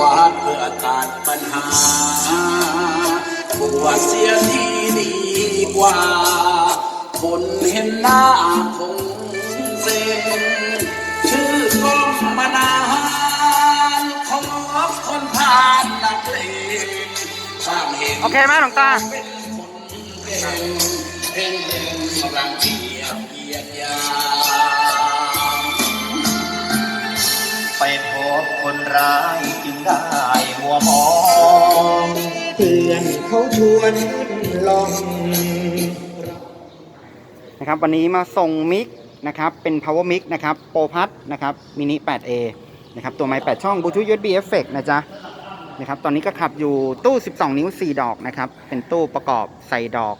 วดเพื่อการปัญหาบวชเสียทีดีกว่า คนเห็นหน้าคงเซ็งชื่อก้องมานานของรบคนผ่านนักเลงสร้างเห็นโอเคไหมหลวงตาเป็นคนเพ่งเพ่งเพ่งกำลังเทียบเยียดยา บคนร้ายจึงได้มัวมอง เตือนเขาชวนลอง นะครับวันนี้มาส่งมิกนะครับเป็น power mic นะครับโปรพัทนะครับมินิ 8A นะครับตัวไม้8ช่อง Bluetooth USB Effect นะจ๊ะนะครับตอนนี้ก็ขับอยู่ตู้ 12 นิ้ว 4 ดอกนะครับเป็นตู้ประกอบใส่ดอก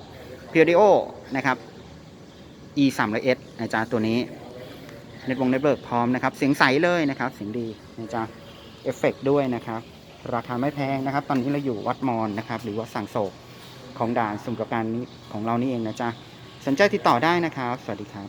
p i o d i o นะครับ E 3 0 0 S นะจ๊ะตัวนี้ เน็ตวงเน็ตเบิร์กพร้อมนะครับ เสียงใสเลยนะครับ เสียงดีนะจ๊ะเอฟเฟกด้วยนะครับ ราคาไม่แพงนะครับ ตอนนี้เราอยู่วัดมอนนะครับ หรือว่าสังโศกของด่านสุ่มกับการนี้ของเรานี่เองนะจ๊ะ สนใจติดต่อได้นะครับ สวัสดีครับ